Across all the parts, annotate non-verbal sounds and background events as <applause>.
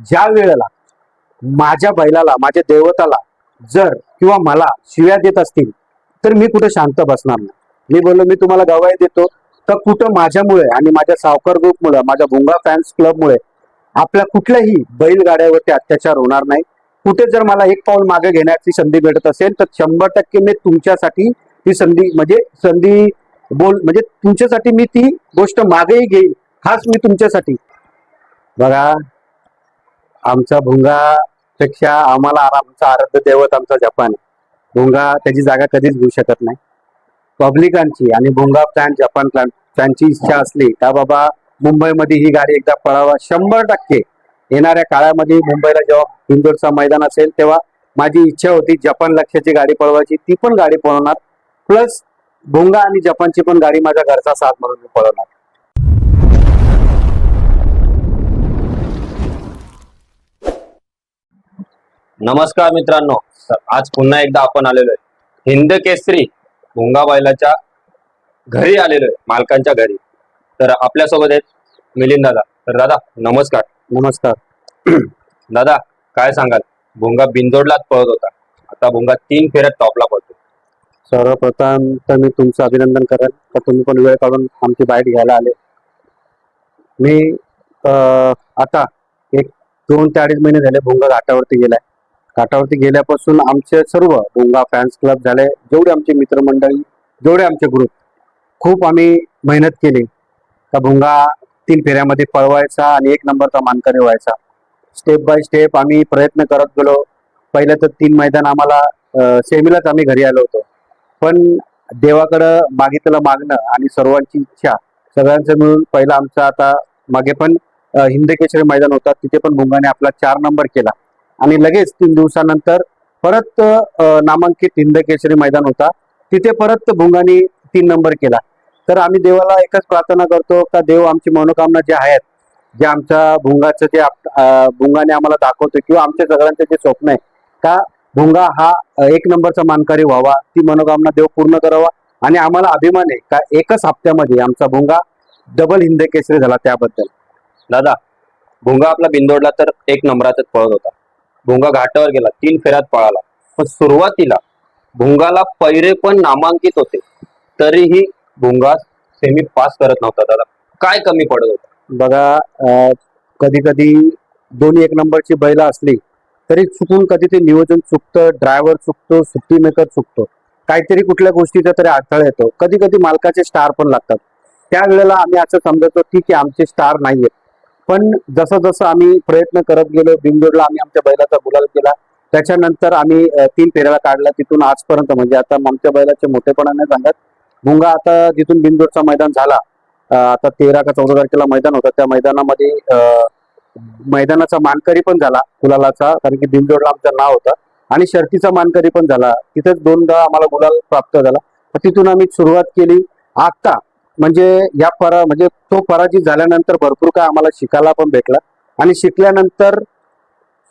ज्या वेळेला माझ्या बैलाला माझ्या देवताला जर किंवा मला शिव्या देत असतील तर मी कुठे शांत बसणार नाही. मी बोललो मी तुम्हाला गवाही देतो. तर कुठं माझ्यामुळे आणि माझ्या सावकार ग्रुपमुळे माझ्या भुंगा फॅन्स क्लबमुळे आपल्या कुठल्याही बैलगाड्यावरती अत्याचार होणार नाही. कुठे जर मला एक पाऊल मागे घेण्याची संधी भेटत असेल तर शंभर टक्के मी तुमच्यासाठी ती संधी म्हणजे संधी बोल म्हणजे तुमच्यासाठी मी ती गोष्ट मागेही घेईन. खास मी तुमच्यासाठी. बघा आमचा भुंगापेक्षा आम्हाला आमचा आराध्य दैवत आमचा जपान आहे. भुंगा त्याची जागा कधीच घेऊ शकत नाही. पब्लिकांची आणि भुंगा प्लॅन जपान प्लॅन त्यांची इच्छा असली का बाबा मुंबईमध्ये ही गाडी एकदा पळावा शंभर टक्के. येणाऱ्या काळामध्ये मुंबईला जेव्हा इंदोरचा मैदान असेल तेव्हा माझी इच्छा होती जपान लक्ष्याची गाडी पळवायची ती पण गाडी पळवणार. प्लस भोंगा आणि जपानची पण गाडी माझ्या घरचा साथ म्हणून मी पळवणार. नमस्कार मित्रांनो. तर आज पुन्हा एकदा आपण आलेलो आहे. हिंद केसरी भुंगा बैलाच्या घरी आलेलो आहे मालकांच्या घरी. तर आपल्यासोबत आहेत मिलिंद दादा. तर दादा नमस्कार. नमस्कार. <clears throat> दादा काय सांगाल? भुंगा बिंदोडलाच पळत होता. आता भुंगा तीन फेऱ्यात टॉपला पळतो सर्वप्रथम तर मी तुमचं अभिनंदन करेन. तर तुम्ही पण वेळ काढून आमची बाईट घ्यायला आले. मी आता एक दोन ते अडीच महिने झाले भुंगा घाटावरती गेलाय. घाटावरती गेल्यापासून आमचे सर्व भुंगा फॅन्स क्लब झाले जेवढे आमचे मित्रमंडळी जेवढे आमचे ग्रुप खूप आम्ही मेहनत केली. का भुंगा तीन फेऱ्यामध्ये पळवायचा आणि एक नंबरचा मानकरी व्हायचा. स्टेप बाय स्टेप आम्ही प्रयत्न करत गेलो. पहिलं तर तीन मैदान आम्हाला सेमीलाच आम्ही घरी आलो होतो. पण देवाकडं मागितलं मागणं आणि सर्वांची इच्छा सगळ्यांचं मिळून पहिला आमचा आता मागे पण हिंदकेश्वरी मैदान होता. तिथे पण भुंगाने आपला चार नंबर केला. आणि लगेच तीन दिवसानंतर परत नामांकित हिंदकेसरी मैदान होता. तिथे परत भुंगाने तीन नंबर केला. तर आम्ही देवाला एकच प्रार्थना करतो का देव आमची मनोकामना जे आहेत जे आमच्या भुंगाचं जे आप- भुंगाने आम्हाला दाखवतो किंवा आमच्या सगळ्यांचं जे स्वप्न आहे का भुंगा हा एक नंबरचा मानकरी व्हावा ती मनोकामना देव पूर्ण करावा आणि आम्हाला अभिमान आहे का एकच हप्त्यामध्ये आमचा भुंगा डबल हिंद केसरी झाला त्याबद्दल. दादा भुंगा आपला बिंदोडला तर एक नंबरातच पळत होता. भुंगा घाटावर गेला तीन फेऱ्यात पळाला. पण सुरुवातीला भुंगाला पैरे पण नामांकित होते. तरीही भुंगा सेमी पास करत नव्हता दादा. काय कमी पडत होतं? बघा कधी कधी दोन्ही एक नंबरची बैला असली तरी चुकून कधी ते नियोजन चुकतं ड्रायव्हर चुकतो सुट्टी मेकर चुकतो. काहीतरी कुठल्या गोष्टीचा तरी अडथळा येतो. कधी कधी मालकाचे स्टार पण लागतात. त्यावेळेला आम्ही असं समजतो ठीक आहे आमचे स्टार नाहीयेत. पण जसं जसं आम्ही प्रयत्न करत गेलो बिंदोडला आम्ही आमच्या बैलाचा गुलाल केला त्याच्यानंतर आम्ही तीन फेऱ्याला काढला तिथून आजपर्यंत म्हणजे आता आमच्या बैलाचे मोठेपणाने सांगत. भुंगा आता जिथून बिंदोडचा मैदान झाला आता तेरा का चौदा तारखेला मैदान होता त्या मैदानामध्ये मैदानाचा मानकरी पण झाला गुलालाचा कारण की बिंदोडला आमचं नाव होतं. आणि शर्तीचा मानकरी पण झाला. तिथेच दोनदा आम्हाला गुलाल प्राप्त झाला. तिथून आम्ही सुरुवात केली. आता म्हणजे या परा म्हणजे तो पराजित झाल्यानंतर भरपूर काय आम्हाला शिकायला पण भेटला. आणि शिकल्यानंतर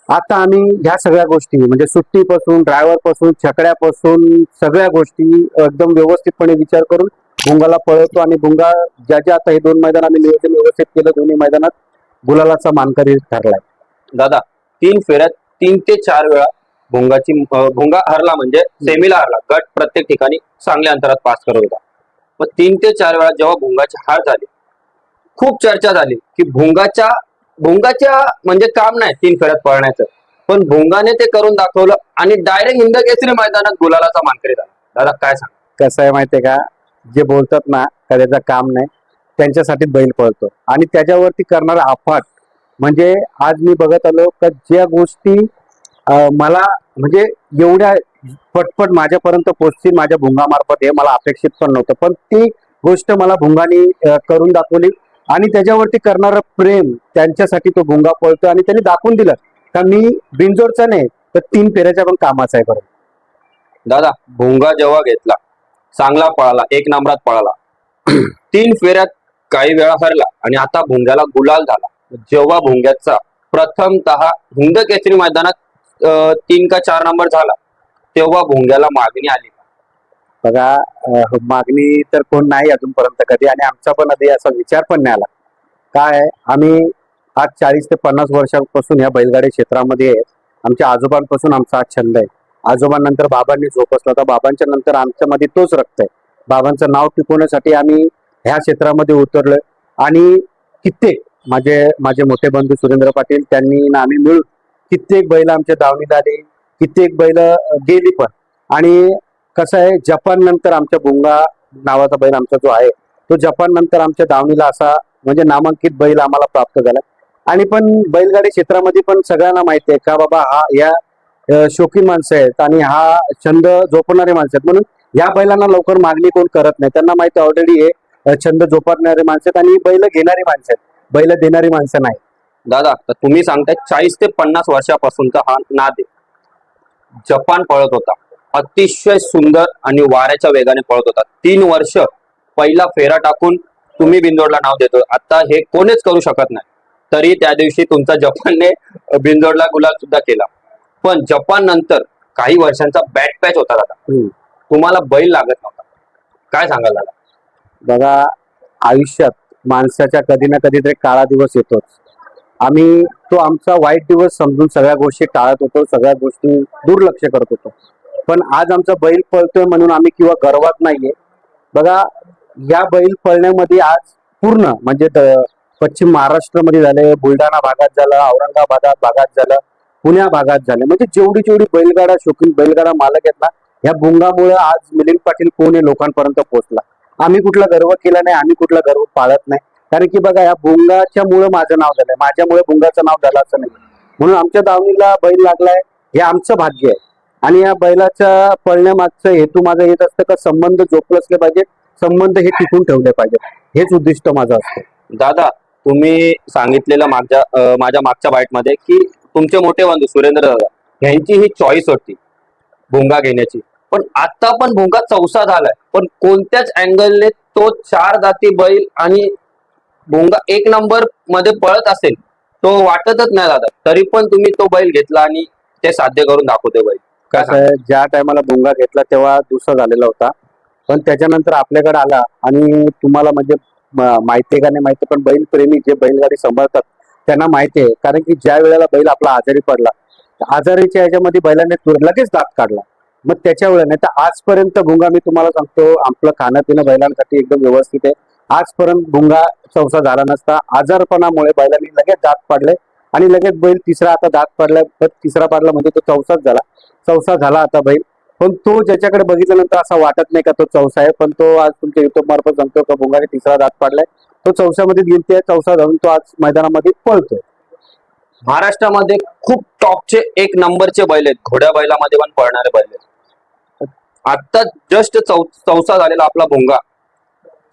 आता आम्ही ह्या सगळ्या गोष्टी म्हणजे सुट्टीपासून ड्रायव्हरपासून छकड्यापासून सगळ्या गोष्टी एकदम व्यवस्थितपणे विचार करून भुंगाला पळवतो आणि भुंगा ज्या ज्या आता हे दोन मैदान आम्ही नियोजन व्यवस्थित केलं दोन्ही मैदानात गुलालाचा मानकरी ठरलाय. दादा तीन फेऱ्यात तीन ते चार वेळा भुंगाची भुंगा हरला म्हणजे सेमीला हरला. गट प्रत्येक ठिकाणी चांगल्या अंतरात पास करत होता. मग तीन ते चार वेळा जेव्हा भुंगाची हार झाली खूप चर्चा झाली की भुंगाच्या भुंगाच्या म्हणजे काम नाही तीन फेऱ्यात पळण्याचं. पण भुंगाने ते करून दाखवलं आणि डायरेक्ट हिंद केसरी मैदानात गुलालाचा मानकरी झाला. दादा काय सांग? कसं आहे माहितीये का? जे बोलतात ना का काम नाही त्यांच्यासाठी बैल पळतो. आणि त्याच्यावरती करणारा आफाट म्हणजे आज मी बघत आलो का ज्या गोष्टी मला म्हणजे एवढ्या पटपट माझ्यापर्यंत पोचतील माझ्या भुंगामार्फत हे मला अपेक्षित पण नव्हतं. पण ती गोष्ट मला भुंगाने करून दाखवली आणि त्याच्यावरती करणारं प्रेम त्यांच्यासाठी तो भुंगा पळतो आणि त्यांनी दाखवून दिलं. का मी बिनजोडचा नाही तर तीन फेऱ्याच्या पण कामाचा आहे बरं. दादा भुंगा जेव्हा घेतला चांगला पळाला एक नंबरात पळाला <clears throat> तीन फेऱ्यात काही वेळा हरला आणि आता भुंग्याला गुलाल झाला. जेव्हा भुंग्याचा प्रथमतः हिंद केसरी मैदानात तीन का चार नंबर झाला. तेव्हा भोंग्याला मागणी आली. बघा मागणी तर कोण नाही अजूनपर्यंत कधी आणि आमचा पण आधी असा विचार पण नाही आला. काय आम्ही आज चाळीस ते पन्नास वर्षापासून या बैलगाडी क्षेत्रामध्ये आहे आमच्या आजोबांपासून आमचा हा छंद आहे. आजोबांनंतर बाबांनी जोपासला तर बाबांच्या नंतर आमच्यामध्ये तोच रक्त आहे. बाबांचं नाव टिकवण्यासाठी आम्ही ह्या क्षेत्रामध्ये उतरलोय. आणि कित्येक माझे माझे मोठे बंधू सुरेंद्र पाटील त्यांनी ना आम्ही मिळून कित्येक बैल आमच्या दावणीत आले कित्येक बैल गेली पण. आणि कसं आहे जपान नंतर आमच्या बुंगा नावाचा बैल आमचा जो आहे तो जपान नंतर आमच्या दावणीला असा म्हणजे नामांकित बैल आम्हाला प्राप्त झाला. आणि पण बैलगाडी क्षेत्रामध्ये पण सगळ्यांना माहिती आहे का बाबा हा या शोकी माणसं आहेत आणि हा छंद जोपणारे माणसं आहेत. म्हणून या बैलांना लवकर मागणी कोण करत नाही. त्यांना माहिती ऑलरेडी हे छंद जोपासणारे माणसं आहेत आणि बैल घेणारी माणसं आहेत. बैल देणारी माणसं नाही. दादा तर तुम्ही सांगताय चाळीस ते पन्नास वर्षापासूनचा हा नाद जपान पळत होता. अतिशय सुंदर आणि वाऱ्याच्या वेगाने पळत होता. तीन वर्ष पहिला फेरा टाकून तुम्ही बिंदोडला नाव देतो आता हे कोणीच करू शकत नाही. तरी त्या दिवशी तुमचा जपानने बिंदोडला गुलाल सुद्धा केला. पण जपान नंतर काही वर्षांचा बॅट पॅच होता दादा. तुम्हाला बैल लागत नव्हता. काय सांगाल दादा? आयुष्यात माणसाच्या कधी ना कधी तरी काळा दिवस येतोच. आम्ही तो आमचा वाईट दिवस समजून सगळ्या गोष्टी टाळत होतो सगळ्या गोष्टी दुर्लक्ष करत होतो. पण आज आमचा बैल पळतोय म्हणून आम्ही किंवा गर्वात नाहीये. बघा या बैल पळण्यामध्ये आज पूर्ण म्हणजे पश्चिम महाराष्ट्रामध्ये झाले बुलढाणा भागात झालं औरंगाबादात भागात झालं पुण्या भागात झालं. म्हणजे जेवढी जेवढी बैलगाडा शोकीन बैलगाडा मालक आहेत ना या भुंगामुळे आज मिलिंद पाटील कोण हे लोकांपर्यंत पोहोचला. आम्ही कुठला गर्व केला नाही आम्ही कुठला गर्व पाळत नाही. कारण की बघा या भुंगाच्या मुळे माझं नाव झालंय. माझ्यामुळे भुंगाचं नाव झालं असं नाही. म्हणून आमच्या दावणीला बैल लागलाय हे आमचं भाग्य आहे. आणि या बैलाच्या पळण्यामागचं हेतू माझं येत असतं का संबंध जोपले असले पाहिजे संबंध हे टिकून ठेवले पाहिजे हेच उद्दिष्ट माझं असतं. दादा तुम्ही सांगितलेलं मागच्या माझ्या मागच्या बाईटमध्ये की तुमचे मोठे बंधू सुरेंद्र दादा यांची ही चॉईस होती भुंगा घेण्याची. पण आता पण भुंगा चौसा झालाय. पण कोणत्याच अँगलने तो चार जाती बैल आणि भोंगा एक नंबरमध्ये पळत असेल तो वाटतच नाही दादा. तरी पण तुम्ही तो बैल घेतला आणि ते साध्य करून दाखवते बैल. कसं आहे, ज्या टायमाला भोंगा घेतला तेव्हा दुसरा झालेला होता. पण त्याच्यानंतर आपल्याकडे आला आणि तुम्हाला म्हणजे म- माहिती आहे का नाही माहिती पण बैल प्रेमी जे बैलगाडी सांभाळतात त्यांना माहिती आहे. कारण की ज्या वेळेला बैल आपला आजारी पडला तर आजारीच्या याच्यामध्ये बैलाने तुर- लगेच दात काढला. मग त्याच्या वेळेला नाही तर आजपर्यंत भुंगा मी तुम्हाला सांगतो आपलं खाणं पिणं बैलांसाठी एकदम व्यवस्थित आहे. आजपर्यंत भुंगा चौसा झाला नसता. आजारपणामुळे बैलांनी लगेच दात पाडले आणि लगेच बैल तिसरा आता दात पाडला पण तिसरा पाडला म्हणजे तो चौसाच झाला. चौसा झाला आता बैल. पण तो ज्याच्याकडे बघितल्यानंतर असा वाटत नाही का तो चौसा आहे पण तो आज तुमच्या युट्यूब मार्फत सांगतो का भुंगाने तिसरा दात पाडलाय. तो चौसामध्ये गेलते चौसा जाऊन तो आज मैदानामध्ये पळतोय. महाराष्ट्रामध्ये खूप टॉपचे एक नंबरचे बैल आहेत. घोड्या बैलामध्ये पण पळणारे बैल आहेत. आता जस्ट चौ चौसा झालेला आपला भोंगा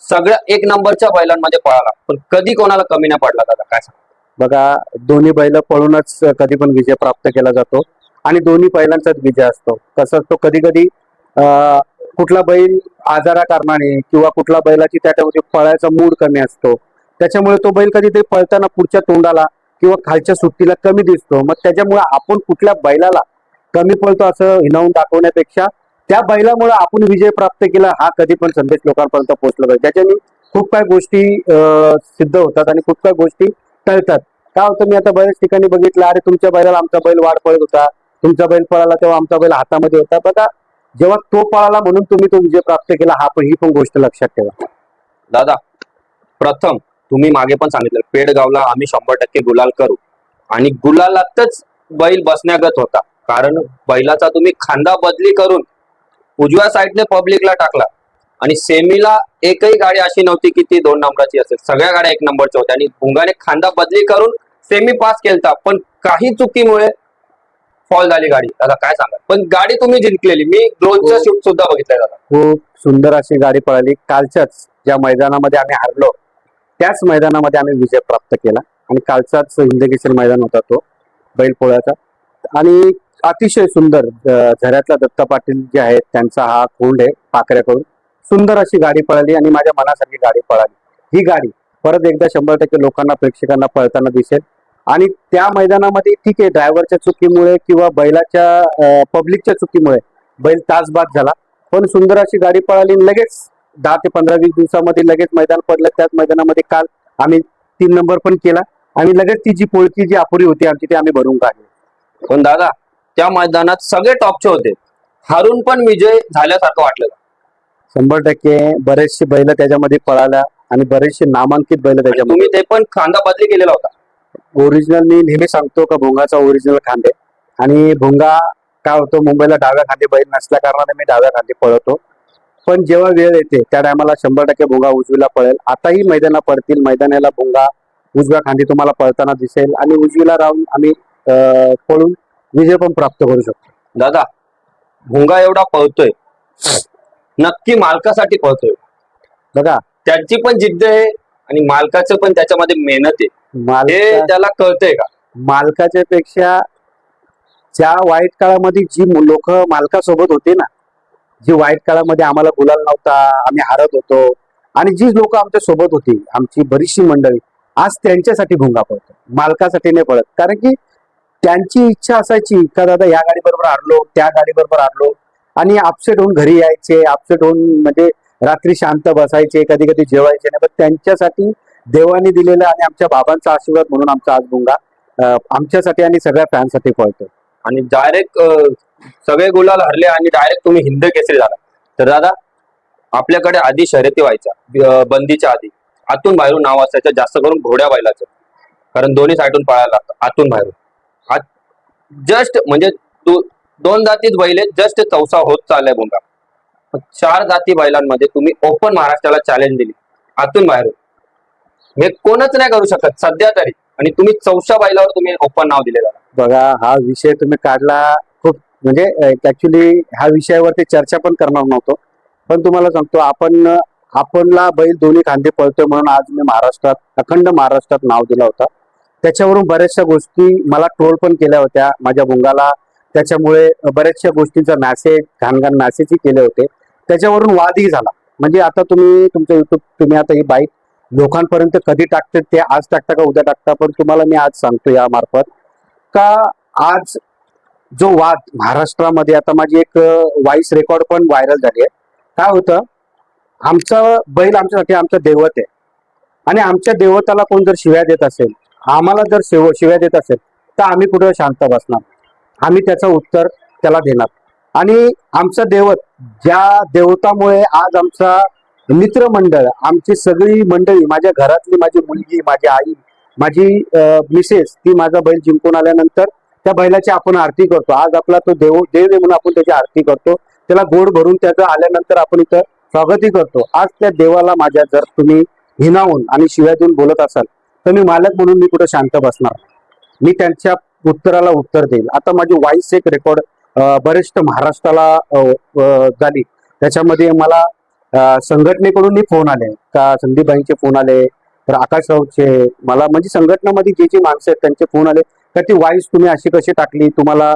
सगळ्या एक नंबरच्या बैलांमध्ये पळाला. पण कधी कोणाला कमी नाही पडला दादा काय सांग बघा दोन्ही बैल पळूनच कधी पण विजय प्राप्त केला जातो आणि दोन्ही बैलांचाच विजय असतो. कसं असतो कधी कधी कुठला बैल आजारा कारणाने किंवा कुठला बैलाची त्या त्याच्यामध्ये पळायचा मूड कमी असतो. त्याच्यामुळे तो बैल कधीतरी पळताना पुढच्या तोंडाला किंवा खालच्या सुट्टीला कमी दिसतो. मग त्याच्यामुळे आपण कुठल्या बैलाला कमी पळतो असं हिनावून दाखवण्यापेक्षा त्या बैलामुळे आपण विजय प्राप्त केला हा कधी पण संदेश लोकांपर्यंत पोहोचला पाहिजे. त्याच्याने खूप काही गोष्टी सिद्ध होतात आणि खूप काही गोष्टी टळतात. काय होतं मी आता बऱ्याच ठिकाणी बघितलं अरे तुमच्या बैलाला आमचा बैल वाढ पळत होता. तुमचा बैल पळाला तेव्हा आमचा बैल हातामध्ये होता. बघा जेव्हा तो पळाला म्हणून तुम्ही तो विजय प्राप्त केला हा पण ही पण गोष्ट लक्षात ठेवा. दादा प्रथम तुम्ही मागे पण सांगितलं पेडगावला आम्ही शंभर टक्के गुलाल करू. आणि गुलालातच बैल बसण्यागत होता. कारण बैलाचा तुम्ही खांदा बदली करून उजव्या साईडने पब्लिकला टाकला. आणि सेमीला एकही गाडी अशी नव्हती की ती दोन नंबराची असेल. सगळ्या गाड्या एक नंबरच्या होत्या. आणि भुंगाने खांदा बदली करून सेमी पास केलता. पण काही चुकीमुळे फॉल झाली गाडी. दादा काय सांगा पण गाडी तुम्ही जिंकलेली. मी ड्रोनचं शूट सुद्धा बघितलंय दादा. खूप सुंदर अशी गाडी पळाली. कालच्याच ज्या मैदानामध्ये आम्ही हारलो त्याच मैदानामध्ये आम्ही विजय प्राप्त केला. आणि कालचाच हिंदकेसरी मैदान होता तो बैलपोळ्याचा. आणि अतिशय सुंदर झऱ्यातला दत्ता पाटील जे आहेत त्यांचा हा खोंड आहे पाकऱ्याकडून सुंदर अशी गाडी पळाली आणि माझ्या मनासारखी गाडी पळाली. ही गाडी परत एकदा शंभर टक्के लोकांना प्रेक्षकांना पळताना दिसेल. आणि त्या मैदानामध्ये ठीक आहे ड्रायव्हरच्या चुकीमुळे किंवा बैलाच्या पब्लिकच्या चुकीमुळे बैल तासबाद झाला. पण सुंदर अशी गाडी पळाली आणि लगेच दहा ते पंधरा वीस दिवसामध्ये लगेच मैदान पडलं. त्याच मैदानामध्ये काल आम्ही तीन नंबर पण केला आणि लगेच ती जी पोळकी जी अपुरी होती आमची ती आम्ही भरून काढली. पण दादा त्या मैदानात सगळे टॉपचे होते. हारून पण विजय झाल्यासारखं वाटलं? शंभर टक्के बरेचसे बैल त्याच्यामध्ये पळाल्या आणि बरेचसे नामांकित बैल त्याच्यामध्ये. तुम्ही ते पण खांदा बदली केलेला होता. ओरिजिनल मी नेहमी सांगतो का भोंगाचा ओरिजिनल खांदे. आणि भोंगा काय होतो मुंबईला डाव्या खांदे बैल नसल्या कारणाने मी डाव्या खांदे पळवतो पण जेव्हा वेळ येते त्या टायमाला शंभर टक्के भोंगा उजवीला पळेल. आताही मैदाना पडतील. मैदानाला भोंगा उजव्या खांदी तुम्हाला पळताना दिसेल. आणि उजवीला राहून आम्ही पळून विजय पण प्राप्त करू शकतो. दादा भुंगा एवढा पळतोय. नक्की मालकासाठी पळतोय. बघा. त्यांची पण जिद्द आहे आणि मालकाचं पण त्याच्यामध्ये मेहनत आहे. हे त्याला कळतंय का? मालकाच्या पेक्षा ज्या वाईट काळामध्ये जी लोक मालकासोबत होते ना जी वाईट काळामध्ये आम्हाला गुलाल नव्हता आम्ही हारत होतो आणि जी लोक आमच्यासोबत होती आमची बरीचशी मंडळी आज त्यांच्यासाठी भुंगा पळतो मालकासाठी नाही पळत. कारण की त्यांची इच्छा असायची का दादा या गाडी बरोबर हारलो त्या गाडी बरोबर हारलो. आणि अपसेट होऊन घरी यायचे अपसेट होऊन म्हणजे रात्री शांत बसायचे कधी कधी जेवायचे नाही. पण त्यांच्यासाठी देवाने दिलेला आणि आमच्या बाबांचा आशीर्वाद म्हणून आमचा आज गुंगा आमच्यासाठी आणि सगळ्या फॅनसाठी पळतो आणि डायरेक्ट सगळे गुलाल हरले आणि डायरेक्ट तुम्ही हिंद केसरी झाला. तर दादा आपल्याकडे आधी शर्यती व्हायच्या बंदीच्या आधी. आतून बाहेरून नाव असायचं जास्त करून घोड्या बैलाचं. कारण दोन्ही साईडून पळायला लागतं आतून बाहेरून. जस्ट म्हणजे दोन जातीत बैल जस्ट चौसा होत चाललाय बोंगा चार जाती बैलांमध्ये तुम्ही ओपन महाराष्ट्राला चॅलेंज दिली. आतून बाहेरून हे कोणच नाही करू शकत सध्या तरी. आणि तुम्ही चौशा बैलावर तुम्ही ओपन नाव दिलेलं बघा हा विषय तुम्ही काढला खूप म्हणजे ऍक्च्युली ह्या विषयावरती चर्चा पण करणार नव्हतो. पण तुम्हाला सांगतो आपण आपणला बैल दोन्ही खांदे पळतोय म्हणून आज मी महाराष्ट्रात अखंड महाराष्ट्रात नाव दिला होता. त्याच्यावरून बऱ्याचशा गोष्टी मला ट्रोल पण केल्या होत्या माझ्या भुंगाला. त्याच्यामुळे बऱ्याचशा गोष्टींचा मॅसेज घाणघाण मॅसेजही केले होते. त्याच्यावरून वादही झाला. म्हणजे आता तुम्ही तुमचं युट्यूब तुम्ही आता ही बाईक लोकांपर्यंत कधी टाकते ते आज टाकता का उद्या टाकता? पण तुम्हाला मी आज सांगतो या मार्फत का आज जो वाद महाराष्ट्रामध्ये आता माझी एक व्हॉइस रेकॉर्ड पण व्हायरल झाली आहे. काय होतं? आमचा बैल आमच्यासाठी आमचं दैवत आहे. आणि आमच्या देवताला कोण जर शिव्या देत असेल आम्हाला जर शिव शिव्या देत असेल तर आम्ही कुठं शांत बसणार. आम्ही त्याचं उत्तर त्याला देणार. आणि आमचं दैवत ज्या देवतामुळे आज आमचा मित्रमंडळ आमची सगळी मंडळी माझ्या घरातली माझी मुलगी माझी आई माझी मिसेस ती माझा बैल जिंकून आल्यानंतर त्या बैलाची आपण आरती करतो. आज आपला तो देव देव आहे म्हणून आपण त्याची आरती करतो. त्याला गोड भरून त्याचं आल्यानंतर आपण इथं स्वागतही करतो. आज त्या देवाला माझ्या जर तुम्ही हिनावून आणि शिव्या देऊन बोलत असाल तर मी मालक म्हणून मी कुठं शांत बसणार? मी त्यांच्या उत्तराला उत्तर देईल. आता माझी व्हॉइस एक रेकॉर्ड बरेचशे महाराष्ट्राला झाली. त्याच्यामध्ये मला संघटनेकडून फोन आले. का संदीपबाईंचे फोन आले? तर आकाशरावचे मला म्हणजे संघटनामध्ये जे जे माणसं आहेत त्यांचे फोन आले. का ती वाईस तुम्ही अशी कशी टाकली? तुम्हाला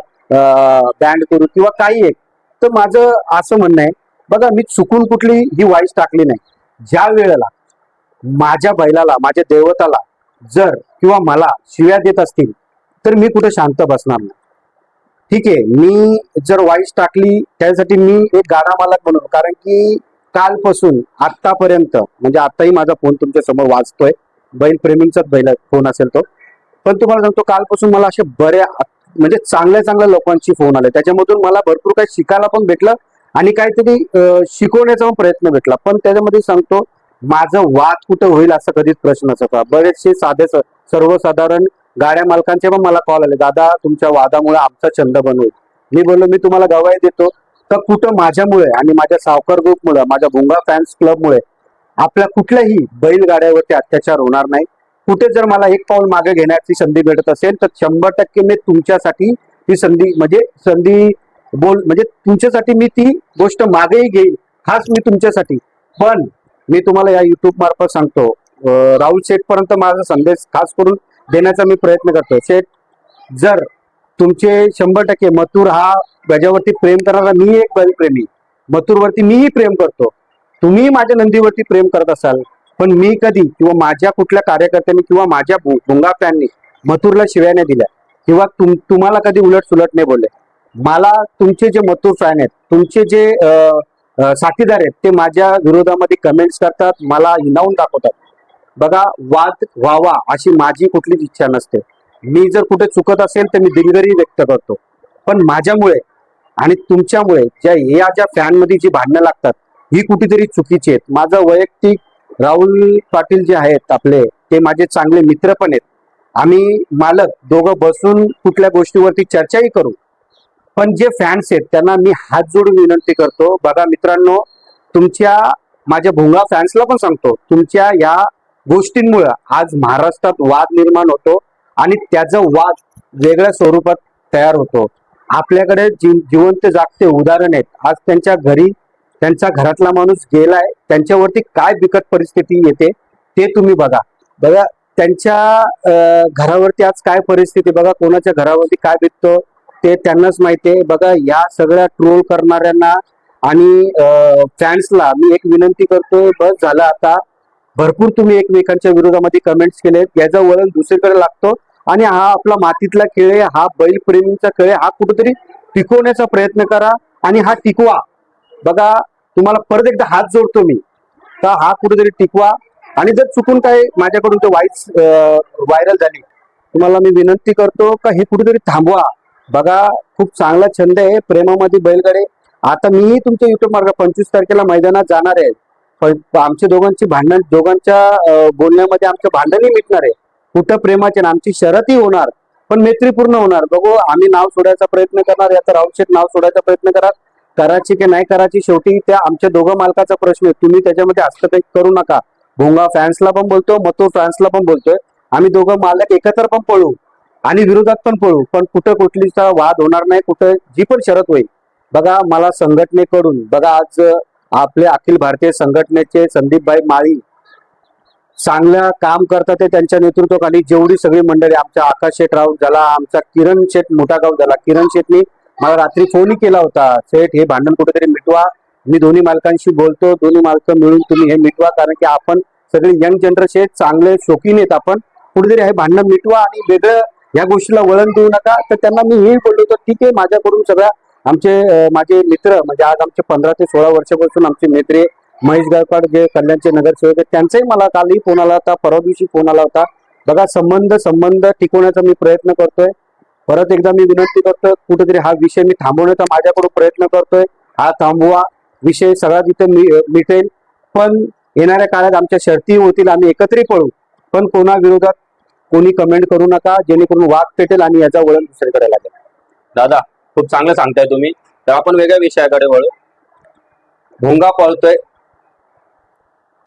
बँड करू किंवा काही एक. तर माझं असं म्हणणं आहे बघा मी चुकून कुठली ही वाईस टाकली नाही. ज्या वेळेला माझ्या बैलाला माझ्या देवताला जर किंवा मला शिव्या देत असतील तर मी कुठे शांत बसणार नाही. ठीक आहे मी जर वाईस टाकली त्यासाठी मी एक गाडा मालक म्हणून कारण की कालपासून आत्तापर्यंत म्हणजे आत्ताही माझा फोन तुमच्यासमोर वाचतोय बैल प्रेमींचाच बैल फोन असेल तो पण तुम्हाला सांगतो कालपासून मला असे बऱ्या म्हणजे चांगल्या चांगल्या लोकांची फोन आले. त्याच्यामधून मला भरपूर काही शिकायला पण भेटलं आणि काहीतरी शिकवण्याचा पण प्रयत्न भेटला. पण त्याच्यामध्ये सांगतो माझं वाद कुठं होईल असा कधीच प्रश्न नसता. बरेचसे साधे सर्वसाधारण गाड्या मालकांचे पण मला कॉल आले. दादा तुमच्या वादामुळे आमचा छंद बनवू मी बोललो मी तुम्हाला गवाही देतो तर कुठं माझ्यामुळे आणि माझ्या सावकार ग्रुपमुळे माझ्या भुंगा फॅन्स क्लबमुळे आपल्या कुठल्याही बैलगाड्यावरती अत्याचार होणार नाही. कुठे जर मला एक पाऊल मागे घेण्याची संधी भेटत असेल तर शंभर टक्के मी तुमच्यासाठी ती संधी म्हणजे संधी बोल म्हणजे तुमच्यासाठी मी ती गोष्ट मागेही घेईल खास मी तुमच्यासाठी. पण मी तुम्हाला या युट्यूब मार्फत सांगतो. राहुल शेठ पर्यंत माझा संदेश खास करून देण्याचा मी प्रयत्न करतो. शेठ जर तुमचे शंभर टक्के मथुर हा त्याच्यावरती प्रेम करणारा मी एक बैलप्रेमी. मथुरवरती मीही प्रेम करतो. तुम्ही माझ्या नंदीवरती प्रेम करत असाल पण मी कधी किंवा माझ्या कुठल्या कार्यकर्त्यांनी किंवा माझ्या भुंगा फॅननी मथुरला शिव्या नाही दिल्या किंवा तुम तुम्हाला कधी उलट सुलट नाही बोलले. मला तुमचे जे मथुर फॅन आहेत तुमचे जे अं, साथीदार आहेत ते माझ्या विरोधामध्ये कमेंट्स करतात मला हिनावून दाखवतात. बघा वाद व्हावा अशी माझी कुठलीच इच्छा नसते. मी जर कुठे चुकत असेल तर मी दिलगिरी व्यक्त करतो. पण माझ्यामुळे आणि तुमच्यामुळे ज्या या ज्या फॅनमध्ये जी भांडणं लागतात ही कुठेतरी चुकीची आहेत. माझं वैयक्तिक राहुल पाटील जे आहेत आपले ते माझे चांगले मित्र पण आहेत. आम्ही मालक दोघं बसून कुठल्या गोष्टीवरती चर्चाही करू. पण जे फॅन्स आहेत त्यांना मी हात जोडून विनंती करतो. बघा मित्रांनो तुमच्या माझ्या भोंगा फॅन्सला पण सांगतो तुमच्या या गोष्टींमुळे आज महाराष्ट्रात वाद निर्माण होतो आणि त्याचा वाद वेगळ्या स्वरूपात तयार होतो. आपल्याकडे जी जिवंत जागते उदाहरण आहेत. आज त्यांच्या घरी त्यांचा घरातला माणूस गेलाय त्यांच्यावरती काय बिकट परिस्थिती येते ते तुम्ही बघा. बघा त्यांच्या घरावरती आज काय परिस्थिती बघा कोणाच्या घरावरती काय बिकतो ते त्यांनाच माहिती आहे. बघा या सगळ्या ट्रोल करणाऱ्यांना आणि फॅन्सला मी एक विनंती करतो बस झालं आता. भरपूर तुम्ही एकमेकांच्या विरोधामध्ये कमेंट्स केलेत. याचा वळण दुसरीकडे लागतो. आणि हा आपला मातीतला खेळ आहे हा बैलप्रेमींचा खेळ हा कुठेतरी टिकवण्याचा प्रयत्न करा आणि हा टिकवा. बघा तुम्हाला परत एकदा हात जोडतो मी. तर हा कुठेतरी टिकवा. आणि जर चुकून काय माझ्याकडून ते वाईस व्हायरल झाली तुम्हाला मी विनंती करतो का हे कुठेतरी थांबवा. बघा खूप चांगला छंद आहे. प्रेमामध्ये बैलगडे. आता मीही तुमच्या युट्यूब मार्ग पंचवीस तारखेला मैदानात जाणार आहे. पण आमच्या दोघांची भांडण दोघांच्या बोलण्यामध्ये आमचं भांडणही मिटणार आहे. कुठं प्रेमाचे आमची शरतही होणार पण मैत्रीपूर्ण होणार. बघू आम्ही नाव सोडायचा प्रयत्न करणार याचं औषध नाव सोडायचा प्रयत्न करा करायची की नाही करायची शेवटी त्या आमच्या दोघं मालकाचा प्रश्न आहे. तुम्ही त्याच्यामध्ये हस्तक्षेप करू नका. भोंगा फॅन्सला पण बोलतो मतो फॅन्सला पण बोलतोय. आम्ही दोघं मालक एकत्र पण पळू. आणि विरोधात पण पळू पण कुठं कुठलीचा वाद होणार नाही कुठं जी पण शरत होईल. बघा मला संघटनेकडून बघा आज आपले अखिल भारतीय संघटनेचे संदीपभाई माळी चांगलं काम करतात ते त्यांच्या नेतृत्वाखाली. जेवढी सगळी मंडळी आमच्या आकाश शेठ राऊत झाला आमचा किरण शेठ मोठा गाव झाला. किरण शेठनी मला रात्री फोनही केला होता. शेठ हे भांडण कुठेतरी मिटवा. मी दोन्ही मालकांशी बोलतो. दोन्ही मालक मिळून तुम्ही हे मिटवा कारण की आपण सगळे यंग जनरेशन चांगले शोकीन आहेत आपण. कुठेतरी हे भांडण मिटवा आणि वेगळं या गोष्टीला वळण देऊ नका. तर त्यांना मी हेही बोललो होतो ठीक आहे माझ्याकडून सगळ्या आमचे माझे मित्र म्हणजे आज आमचे पंधरा ते सोळा वर्षापासून आमचे मित्र महेश गायकवाड जे कल्याणचे नगरसेवक आहेत त्यांचाही मला कालही फोन आला होता परवा दिवशी फोन आला होता. बघा संबंध संबंध टिकवण्याचा मी प्रयत्न करतोय. परत एकदा मी विनंती करतो कुठेतरी हा विषय मी थांबवण्याचा माझ्याकडून प्रयत्न करतोय. हा थांबवा. विषय सगळा तिथे मि- मिटेल. पण येणाऱ्या काळात आमच्या शर्ती होतील आम्ही एकत्रित पळू. पण कोणा विरोधात कोणी कमेंट करू नका जेणेकरून वाद पेटेल आणि याचा वळण दुसरीकडे लागेल. दादा खूप चांगलं सांगताय तुम्ही. तर आपण वेगळ्या विषयाकडे वळू. भोंगा पळतोय.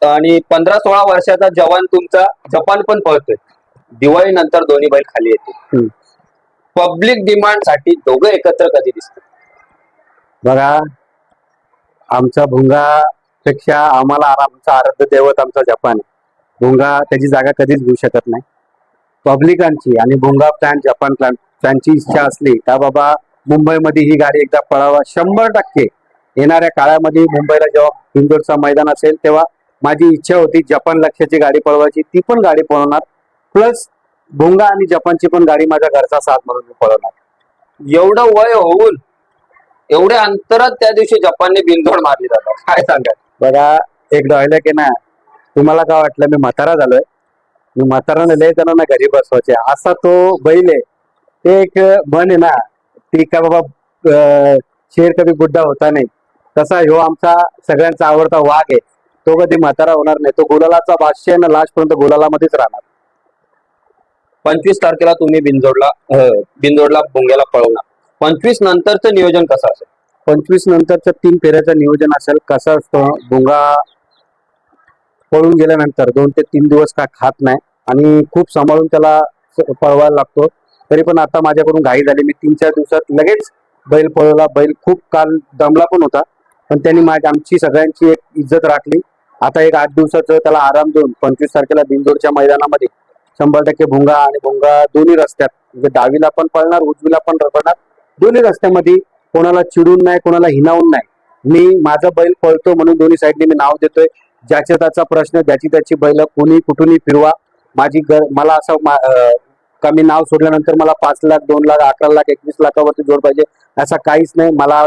आणि पंधरा सोळा वर्षाचा जवान तुमचा जपान पण पळतोय. दिवाळी नंतर दोन्ही बैल खाली येते हम्म. पब्लिक डिमांडसाठी दोघं एकत्र कधी दिसतात बघा आमचा भुंगा पेक्षा आम्हाला आमचा आराध्य दैवत आमचा जपान आहे. भुंगा त्याची जागा कधीच घेऊ शकत नाही. पब्लिकांची आणि भुंगा फॅन जपान फॅन फॅनची इच्छा असली का बाबा मुंबईमध्ये ही गाडी एकदा पळावा शंभर टक्के. येणाऱ्या काळामध्ये मुंबईला जेव्हा बिंदोडचा मैदान असेल तेव्हा माझी इच्छा होती जपान लक्ष्याची गाडी पळवायची ती पण गाडी पळवणार. प्लस भुंगा आणि जपानची पण गाडी माझ्या घरचा साथ म्हणून मी पळवणार. एवढं वय होऊन एवढ्या अंतरात त्या दिवशी जपानने बिनतोड मारली जातात काय सांगाल? बघा एक डायलॉग आहे ना तुम्हाला काय वाटलं मी म्हातारा झालोय. मी म्हाताराने लय जणांना घरी बसवायचे. असा तो बैल आहे. ते एक म्हण आहे ना ती का बाबा शेर कधी बुड्ढा होता नाही. तसा ह्यो आमचा सगळ्यांचा आवडता वाघ आहे. तो कधी म्हातारा होणार नाही. तो गुलालाचा बादशाह आहे ना लास्ट पर्यंत गुलालामध्येच राहणार. पंचवीस तारखेला तुम्ही बिनजोडला अं, बिनजोडला भोंग्याला पळवणार. पंचवीस नंतरचं नियोजन कसं असेल? पंचवीस नंतरचं तीन फेऱ्याचं नियोजन असेल कसं असतं भोंगा पळून गेल्यानंतर दोन ते तीन दिवस काय खात नाही आणि खूप सांभाळून त्याला पळवायला लागतो. तरी पण आता माझ्याकडून घाई झाली. मी तीन चार दिवसात लगेच बैल पळवला. बैल खूप काल दमला पण होता. पण त्यांनी माझ्या आमची सगळ्यांची एक इज्जत राखली. आता एक आठ दिवसाचं त्याला आराम देऊन पंचवीस तारखेला बिंदोडच्या मैदानामध्ये शंभर टक्के भुंगा आणि भुंगा दोन्ही रस्त्यात म्हणजे डावीला पण पळणार उजवीला पण पळणार दोन्ही रस्त्यामध्ये कोणाला चिडून नाही कोणाला हिनावून नाही. मी माझा बैल पळतो म्हणून दोन्ही साईडने मी नाव देतोय. ज्याच्या त्याचा प्रश्न ज्याची त्याची बैल कोणी कुठूनही फिरवा. माझी मला असं मा- अं, का मी नाव सोडल्यानंतर मला पाच लाख दोन लाख अकरा लाख एकवीस लाखावरती जोड पाहिजे. असं काहीच नाही. मला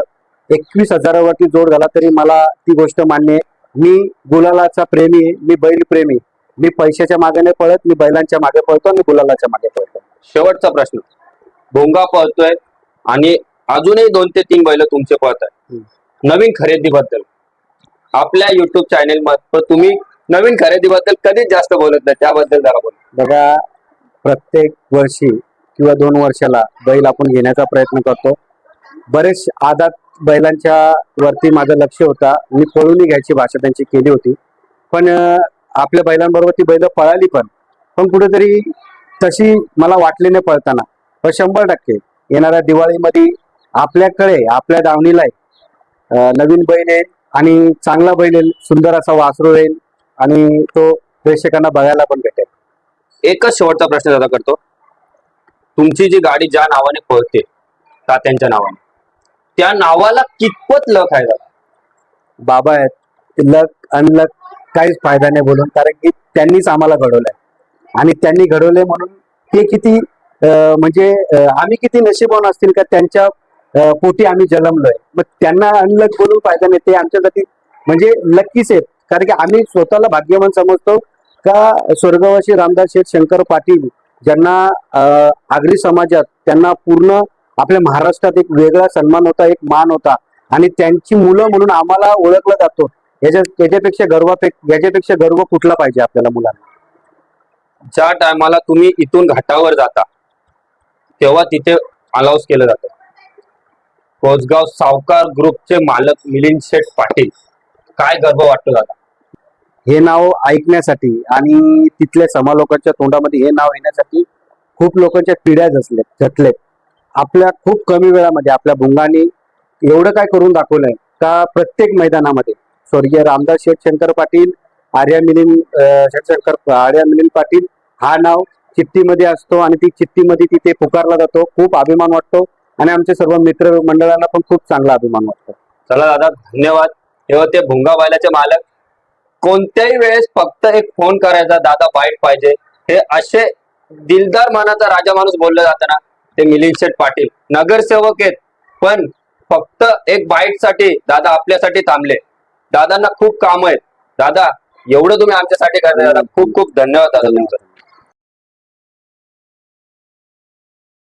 एकवीस हजारावरती जोड झाला तरी मला ती गोष्ट मान्य आहे. मी गुलालाचा प्रेमी आहे मी बैल प्रेमी मी पैशाच्या मागे नाही पळत मी बैलांच्या मागे पळतो आणि गुलालाच्या मागे पळतो. शेवटचा प्रश्न. भोंगा पळतोय आणि अजूनही दोन ते तीन बैल तुमचे पळत आहेत नवीन खरेदीबद्दल. आपल्या युट्यूब चॅनेल मध्ये तुम्ही नवीन खरेदीबद्दल कधीच जास्त बोलत नाही. त्याबद्दल जरा बोल. बघा प्रत्येक वर्षी किंवा दोन वर्षाला बैल आपण घेण्याचा प्रयत्न करतो. बरेच आदात बैलांच्या वरती माझं लक्ष होता. मी पळूनही घ्यायची भाषा त्यांची केली होती. पण आपल्या बैलांबरोबर ती बैल पळाली पण. पण कुठेतरी तशी मला वाटली नाही पळताना. पण शंभर टक्के येणाऱ्या दिवाळीमध्ये आपल्याकडे आपल्या दावणीला नवीन बैल येईल आणि चांगला बैल येईल सुंदर असा वासरू येईल आणि तो प्रेक्षकांना बघायला पण भेटेल. एकच शेवटचा प्रश्न दादा करतो. तुमची जी गाडी ज्या नावाने पळते तात्यांच्या नावाने. त्या नावाला कितपत लक आहे दादा? बाबा आहेत लक अनलक काहीच फायदा नाही बोलून कारण की त्यांनीच आम्हाला घडवलंय. आणि त्यांनी घडवले म्हणून ते किती म्हणजे आम्ही किती नशीबवान असतील का त्यांच्या पोटी आम्ही जन्मलोय. मग त्यांना अनलक बोलून फायदा नाही ते आमच्यासाठी म्हणजे लक्कीच आहेत. कारण की आम्ही स्वतःला भाग्यवान समजतो का स्वर्गवासी रामदास शेठ शंकर पाटील ज्यांना आगरी समाजात त्यांना पूर्ण आपल्या महाराष्ट्रात एक वेगळा सन्मान होता एक मान होता. आणि त्यांची मुलं म्हणून आम्हाला ओळखलं जातो. याच्या याच्यापेक्षा गर्वापे याच्यापेक्षा गर्व कुठला पाहिजे आपल्याला मुलांना? ज्या टायमाला तुम्ही इथून घाटावर जाता तेव्हा तिथे अलाउस केलं जातं. कोसगाव सावकार ग्रुपचे मालक मिलिंद शेठ पाटील. काय गर्व वाटतो दादा? हे नाव ऐकण्यासाठी आणि तिथल्या समालोकांच्या तोंडामध्ये हे नाव येण्यासाठी खूप लोकांच्या पिढ्या झसलेत झटलेत. आपल्या खूप कमी वेळामध्ये आपल्या भुंगाने एवढं काय करून दाखवलंय का प्रत्येक मैदानामध्ये? स्वर्गीय रामदास शेठ शंकर पाटील आर्या मिलिंद शेठ शंकर आर्या मिलिंद पाटील हा नाव चिठ्ठीमध्ये असतो आणि ती चिठ्ठीमध्ये तिथे पुकारला जातो. खूप अभिमान वाटतो. आणि आमच्या सर्व मित्र मंडळांना पण खूप चांगला अभिमान वाटतो. चला दादा धन्यवाद. हे होते भुंगा बैलाचे मालक. कोणत्याही वेळेस फक्त एक फोन करायचा दादा बाईट पाहिजे. हे असे दिलदार मनाचा राजा माणूस बोललं जाताना ते मिलिंद शेठ पाटील. नगरसेवक आहेत पण फक्त एक बाईटसाठी दादा आपल्यासाठी थांबले. दादांना खूप काम आहेत. दादा एवढं तुम्ही आमच्यासाठी करताय दादा खूप खूप धन्यवाद दादा तुमचं.